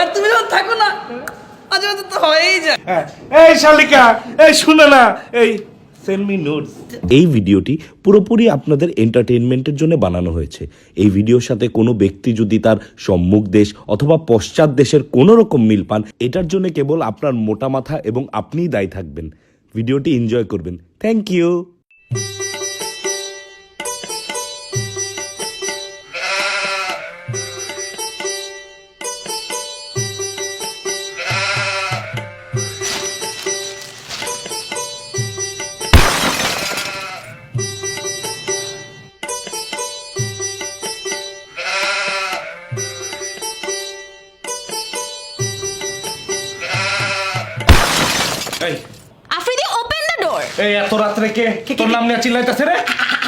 আর তুমি যখন থাকো না। মাঝে মাঝে তো হয়েই যায়। হ্যাঁ, এই শালিকা এই শুনে না এই সেন্ড মি নোটস এই ভিডিওটি পুরোপুরি আপনাদের এন্টারটেইনমেন্টের জন্য বানানো হয়েছে। এই ভিডিওর সাথে কোনো ব্যক্তি যদি তার সম্মুখ দেশ অথবা পশ্চাৎ দেশের কোনো রকম মিল পান এটার জন্য কেবল আপনার মোটা মাথা এবং আপনিই দায়ী থাকবেন। ভিডিওটি এনজয় করবেন। থ্যাংক ইউ এই এত রাত্রে কে? তোর নাম নিয়ে চিল্লাইতেছে রে?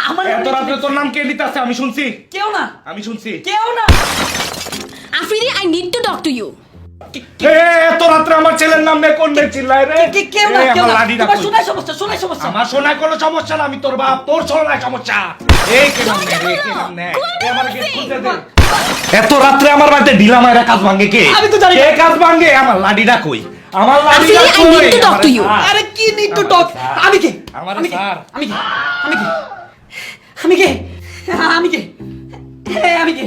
আমার এত রাত্রে তোর নাম কে নিতেছে আমি শুনছি। কেউ না। আমি শুনছি। কেউ না। Afridi I need to talk to you এত রাত্রে আমার ছেলের নাম নিয়ে কোন চিল্লায় রে? কে- কেউ না কেউ না। তোমার? শোনায় সমস্যা শোনায় সমস্যা। আমার শোনায় কোনো সমস্যা না আমি তোর বাপ তোর শোনায় সমস্যা। এই কে নাম রে কে নাম এ আমার গেট দে। এত রাত্রে আমার বাড়িতে ঢিলা মায়েরা কাজ ভাঙে কে? আমি তো জানি না। কে কাজ ভাঙে? আমার লাঠিটা কই? আমার লাঠিটা Actually, I কই need to talk to you. আরে কি নিড টু টক আমি কে আমার আমি কে স্যার। আমি কে আমি কে আমি কে আমি কে হ্যাঁ, আমি কে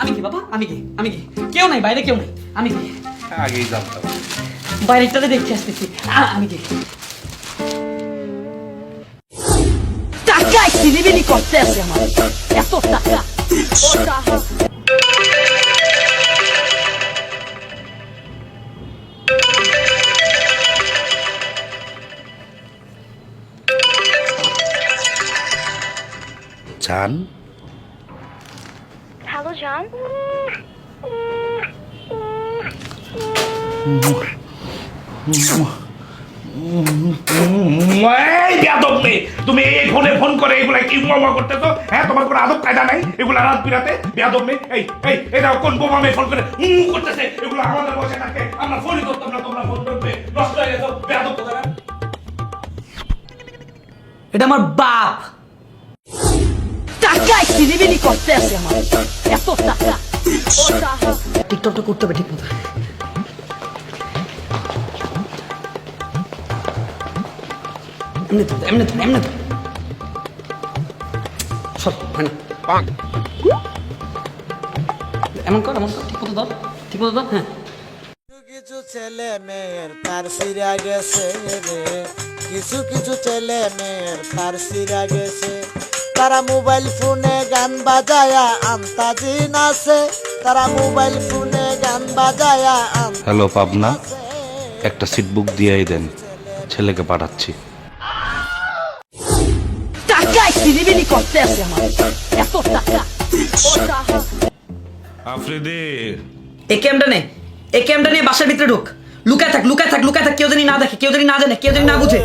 আমি কে বাবা আমি কে আমি কে কেউ নাই বাইরে কেউ নাই আমি কে আগেই জানতাম বাইরেটাতে দেখতে আসতেছি আ- আমি কে টাকা সিলিবিলি করতে আছে আমার এত টাকা ও টাকা চান হ্যালো জান। তুমি এই ফোনে ফোন করে এগুলা কি মামা করতেছো? হ্যাঁ তোমার কোনো আদব কায়দা নাই? এগুলা রাত বিরাতে? বেয়াদব মেয়ে এই এই এটা কোন বোমা মেয়ে ফোন করে হুম করতেছে? এগুলো আমাদের বসে থাকে। আমরা ফোনই করতাম না তোমরা ফোন করবে নষ্ট হয়ে গেছো বেয়াদব কোথায় এটা আমার বাপ! টাকায় সিলিবিলি করতে আছে আমার। এত টাকা। টাকা। টিকটকটা করতে হবে ঠিক মতো। এমনি তো এমনি তো এমনি তো সব হয় না এমন কর এমন কর ঠিক মতো ধর ঠিক মতো ধর হ্যাঁ। কিছু কিছু ছেলে মেয়ের তার সিরা গেছে রে। কিছু কিছু ছেলে মেয়ের তার সিরা গেছে। তারা মোবাইল ফোনে গান বাজায়া আন্তাজি নাচে। তারা মোবাইল ফোনে গান বাজায়া হ্যালো পাবনা। একটা সিট বুক দিয়েই দেন। ছেলেকে পাঠাচ্ছি। টাকায় সিলিবিলি করতে আছে আমার। এত টাকা। আফ্রিদি। এই ক্যামটা নে? এই ক্যামটা নিয়ে বাসার ভিতরে ঢুক। লুকায় থাক লুকায় থাক লুকায় থাক। কেউ জানি না দেখে কেউ জানি না জানে কেউ জানি না বুঝে।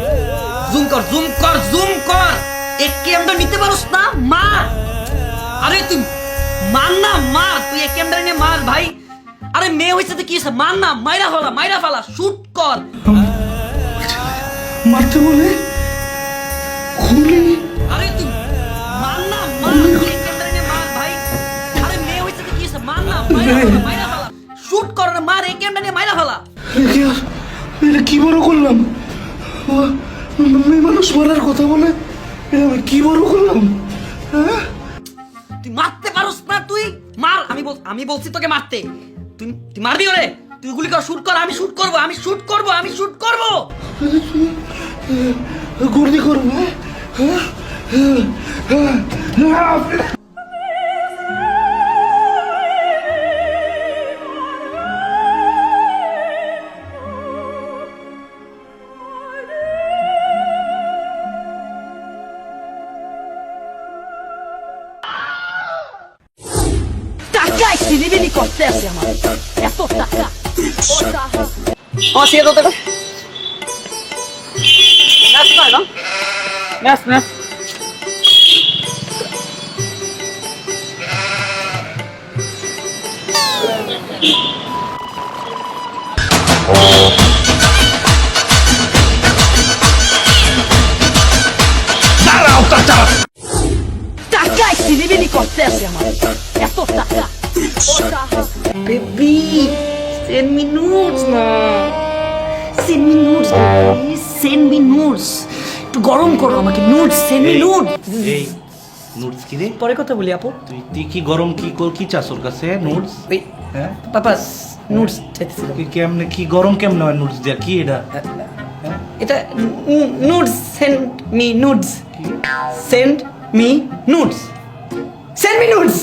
জুম কর জুম কর জুম কর। এই ক্যামটা নিতে পারোস না মার আরে তুই মার না মার তুই এই ক্যামটা নিয়ে মার ভাই। আরে মেয়ে হয়েছে তো কি হয়েছে? মার না মাইরা ফালা মাইরা ফালা শুট কর। মারতে বলে? খুলি? আরে তুই মার না মার তুই এই নিয়ে মার ভাই। আরে মেয়ে হয়েছে তো কি হয়েছে? মার না মাইরা ফালা মাইরা ফালা শুট কর না মার নিয়ে মাইরা ফালা। এটা কি বড় করলাম? মেয়ে মানুষ মারার কথা বলে? আমি কি বড় করলাম হ্যাঁ? তুই মারতে পারোস না তুই? মার আমি বল আমি বলছি তোকে মারতে। তুই তুই মারবি ওরে? তুই গুলি কর শুট কর আমি শুট করব আমি শুট করব আমি শুট করব। গুর্দি করব? হ্যাঁ? হ্যাঁ? সিলিবিলি করতে আছে আমার এত টাকা ও টাকা ও সিয়ে তো ম্যাচ না না ম্যাচ ম্যাচ দাঁড়াও চাচা টাকায় সিলিবিলি করতে টাকা বেবি সেন্ড মি নুডস না send me nudes send me nudes একটু গরম করো আমাকে নুডস সেন্ড মি নুডস এই নোটস কি রে? পরে কথা বলি আপু। তুই তুই কি গরম কি কর- কি চাস ওর কাছে? নোটস ওই হ্যাঁ? পাপা নুডস চাইতেছিলাম। তুই কেমনে কি গরম কেমনে হয় নোটস দিয়া? কি এটা? এটা nudes send me nudes send me nudes send me nudes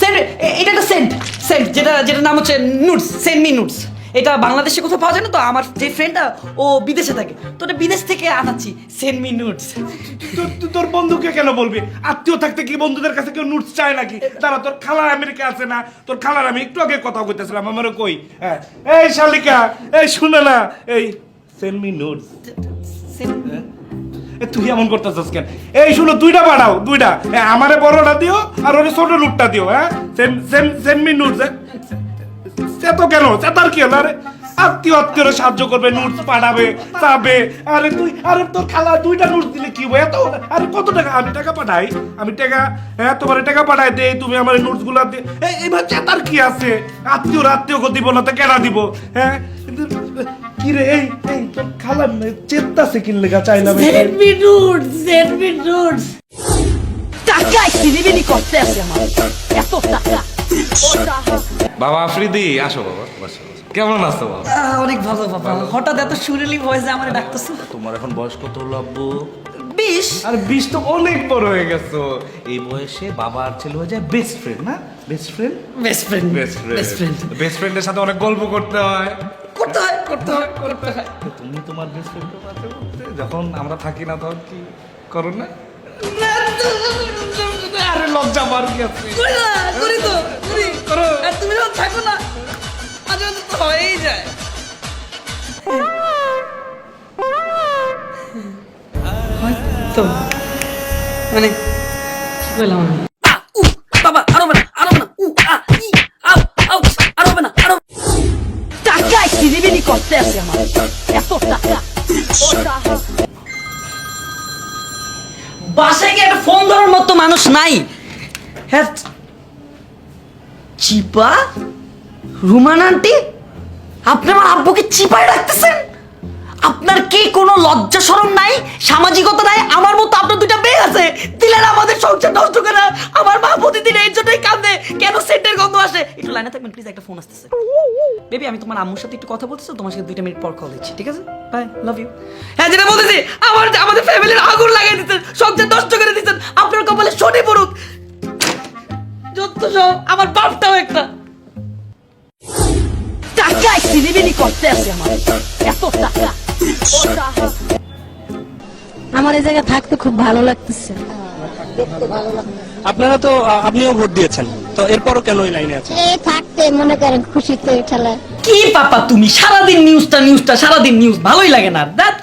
send এটা একটা সেন্ট সেন্ট যেটা যেটা নাম হচ্ছে নুডস সেন্ড মি নুডস এটা বাংলাদেশে কোথাও পাওয়া যায় না তো আমার যে ফ্রেন্ডটা ও বিদেশে থাকে। তো ওটা বিদেশ থেকে আনাচ্ছি সেন্ড মি নুডস তোর- বন্ধুকে কেন বলবি? আত্মীয় থাকতে কি বন্ধুদের কাছে কেউ নোটস চায় নাকি? তারা তোর খালার আমেরিকা আছে না? তোর খালার আমি একটু আগে কথা কইতেছিলাম আমারও কই। হ্যাঁ। এই শালিকা এই শুনে না এই সেন্ড মি নোটস তুই এমন করতেছিস কেন? এই শুনো, দুইটা বাড়াও দুইটা। আমারে বড়টা দিও, আর ওরে ছোট নোটটা দিও হ্যাঁ? Send send send me notes সে তো কেন? সে তার কি হলো? আরে আত্মীয় আত্মীয়রা সাহায্য করবে নোটস পাঠাবে, চাবে। আরে তুই, আরে তোর খালা দুইটা নোটস দিলে কি হবে? এত, আরে কত টাকা? আমি টাকা পাঠাই, আমি টাকা হ্যাঁ তোমার টাকা পাঠাই দেই, তুমি আমার নোটসগুলা দিয়ে এই এবার চেতার কি আছে? আত্মীয় আত্মীয় দিব না তো কেনা দিব? হ্যাঁ? কি রে এই এই তোর খালা চেতাছে কি লেখা চাইলাম send me nudes send me nudes টাকা করতে আছে আমার। এত টাকা। বাবা আফ্রিদি আসো বাবা বসো। কেমন আছো বাবা? অনেক ভালো বাবা। হঠাৎ এত সুরেলি ভয়েসে আমার ডাকতেছো। তোমার এখন বয়স কত হলো আব্বু? বিশ। আর বিশ তো অনেক বড় হয়ে গেছো। এই বয়সে বাবা আর ছেলে হয়ে যায় বেস্ট ফ্রেন্ড না? Best friend best friend best friend best ফ্রেন্ডের সাথে অনেক গল্প করতে হয়। করতে হয় করতে হয়। তুমি তোমার বেস্ট বলতে যখন আমরা থাকি না তখন কি করো না? আরে লজ্জা মার কি আছে? করি না করি তো করি। করো। আর তুমি যখন থাকো না মাঝে মাঝে তো হয়েই যায়। হয়তো। মানে কি বললাম আমি? করতে আছে আমার এত টাকা বাসায় গিয়ে একটা ফোন ধরার মতো মানুষ নাই। হ্যাঁ চিপা? রুমান আন্টি? আপনি আমার আব্বুকে চিপায় রাখতেছেন? আপনার কি কোনো লজ্জা শরম নাই? সামাজিকতা নাই? আমার মতো আপনার দুইটা মেয়ে আছে। দিলেন আমাদের সংসার নষ্ট করে। আমার মা প্রতিদিন এই জন্যই কান্দে কেন সেন্টের গন্ধ একটু লাইনে থাকবেন প্লিজ একটা ফোন আসতেছে। বেবি আমি তোমার আম্মুর সাথে একটু কথা বলতেছি তোমার সাথে দুইটা মিনিট পর কল দিচ্ছি ঠিক আছে? বাই লাভ ইউ হ্যাঁ যেটা বলতেছি আমার আমাদের ফ্যামিলির আগুন লাগাই দিচ্ছেন সংসার নষ্ট করে দিচ্ছেন আপনার কপালে শনি পড়ুক। যত সব আমার বাপটাও একটা। টাকা সিলিবিলি করতে আছে আমার। এত টাকা। আমার এই জায়গায় থাকতে খুব ভালো লাগতেছে। আপনারা তো আপনিও ভোট দিয়েছেন। তো এরপরও কেন এই লাইনে আছেন? এই থাকতে মনে করেন খুশিতে ঠেলা কি পাপা তুমি? সারাদিন নিউজটা নিউজটা সারাদিন নিউজ ভালোই লাগে না। দ্যাট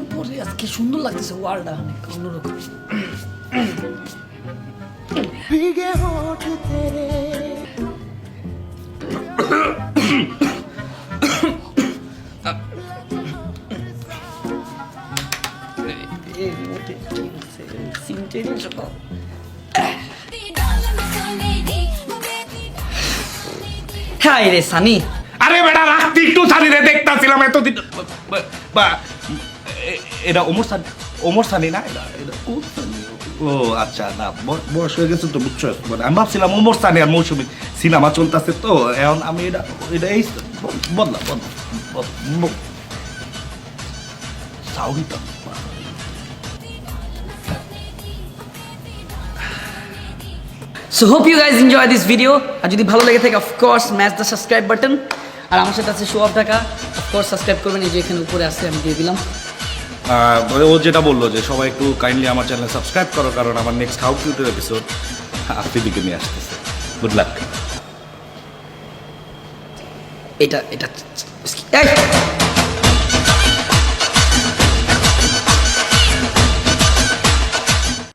উপরে আজকে সুন্দর লাগতেছে ওয়ালটা। অনেক অন্যরকম भीगे Birinci bu. হ্যাঁ রে সানি। আরে বেটা রাখতি একটু সানি রে দেখতাছিলাম এতদিন। বা এটা ওমর সানি ওমর সানি না? এটা ও আচ্ছা না বয়স হয়ে গেছে তো বুঝছ? মানে আমি ভাবছিলাম ওমর সানি আর মৌসুমি সিনেমা চলতেছে তো এখন আমি এটা এটা এই বদলা বদলা সাউন্ডটা so hope you guys enjoy this video আর যদি ভালো লেগে থাকে of course match the subscribe button আর আমার সাথে আছে শো অফ টাকা অফকোর্স সাবস্ক্রাইব করবেন। এই যে এখানে উপরে আছে আমি দিয়ে দিলাম। ও যেটা বলল যে সবাই একটু কাইন্ডলি আমার চ্যানেল সাবস্ক্রাইব করো কারণ আমার নেক্সট হাউ কিউটের এপিসোড আফ্রিদিকে নিয়ে আসতেছে। গুড লাক এটা এটা